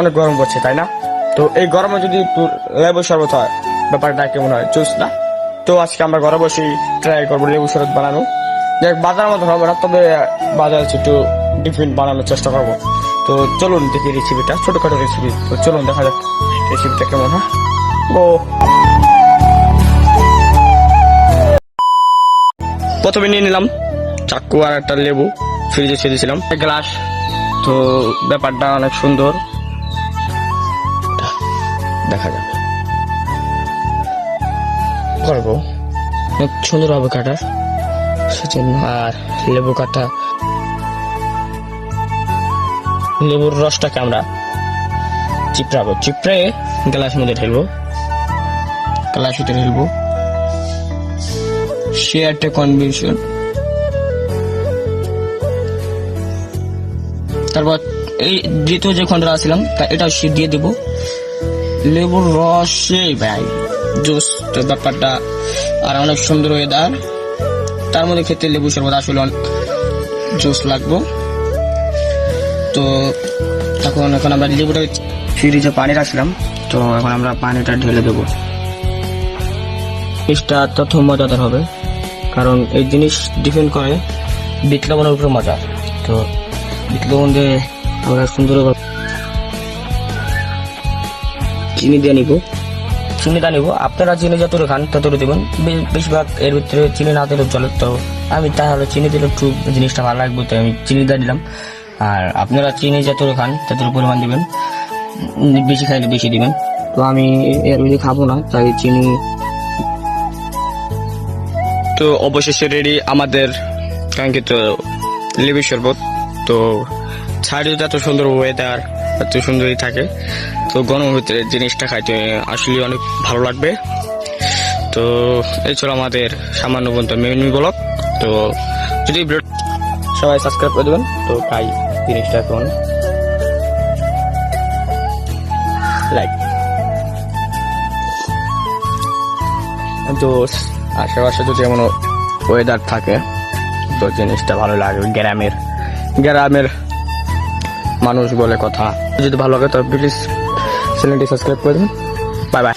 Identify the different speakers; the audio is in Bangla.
Speaker 1: অনেক গরম পড়ছে, তাই না? তো এই গরমে যদি একটু লেবু শরবত হয়, ব্যাপারটা কেমন হয়? চুস না? তো আজকে আমরা ঘরে বসেই ট্রাই করব লেবু শরবত বানানো। দেখ বাজার মতো হবে না, তবে বাজার একটু ডিফারেন্ট বানানোর চেষ্টা করব। তো চলুন দেখি রেসিপিটা ছোটোখাটো রেসিপি তো চলুন, দেখা যাক রেসিপিটা কেমন, হয়? ও। প্রথমে নিয়ে নিলাম চাকু আর একটা লেবু ফ্রিজে ছেড়ে দিয়েছিলাম। এক গ্লাস। তো ব্যাপারটা অনেক সুন্দর। দেখা যাক। করব। অনেক সুন্দর হবে কাটার। সেজন্য। আর লেবু কাটা। লেবুর রসটাকে আমরা চিপড়াবো। চিপড়ে গ্লাস মধ্যে ঢেলবো। গ্লাস মধ্যে ঢেলবো। সে একটা কনভিনশন তারপর এই দ্বিতীয় যে খণ্ডটা ছিলাম তা এটাও সে দিয়ে দেবো। লেবুর রসে ভাই। জুস ব্যাপারটা আর অনেক সুন্দর হয়ে দাঁড় তার মধ্যে খেতে লেবু শরবত আসলে জুস লাগবো। তো এখন এখন আমরা লেবুটা ফ্রিজে পানি রাখছিলাম। তো এখন আমরা পানিটা ঢেলে দেবো। জিনিসটা তত মজাদার হবে। কারণ এই জিনিস ডিপেন্ড করে বিট লবণের উপরে মজা। তো বিট লবণ দিয়ে আমরা সুন্দরভাবে চিনি দিয়ে নিব। চিনিটা নিব। আপনারা চিনি যতটুকু খান ততটা দেবেন। বেশিরভাগ এর ভিতরে চিনি না দিলেও চলে। তো আমি তাহলে চিনি দিলে একটু জিনিসটা ভালো লাগবে, তো আমি চিনিটা দিলাম। আর আপনারা চিনি যতটুকু খান ততটুকু পরিমাণ দেবেন। বেশি খাইলে বেশি দিবেন। তো আমি এর বেশি খাব না, তাই চিনি। তো অবশেষে রেডি আমাদের কাঙ্ক্ষিত লেবু শরবত। তো ছাড়িও এত সুন্দর ওয়েদার এত সুন্দরই থাকে। তো গরমের ভিতরে জিনিসটা খাইতে আসলে অনেক ভালো লাগবে। তো এই ছিল আমাদের সামান্য পর্যন্ত মেনু ব্লগ তো যদি সবাই সাবস্ক্রাইব করে দেবেন, তো তাই জিনিসটা এখন লাইক তো আশেপাশে যদি এমন ওয়েদার থাকে, তো জিনিসটা ভালো লাগে গ্রামের গ্রামের মানুষ বলে কথা। যদি ভালো লাগে তো প্লিজ চ্যানেলটি সাবস্ক্রাইব করে দেবেন বাই বাই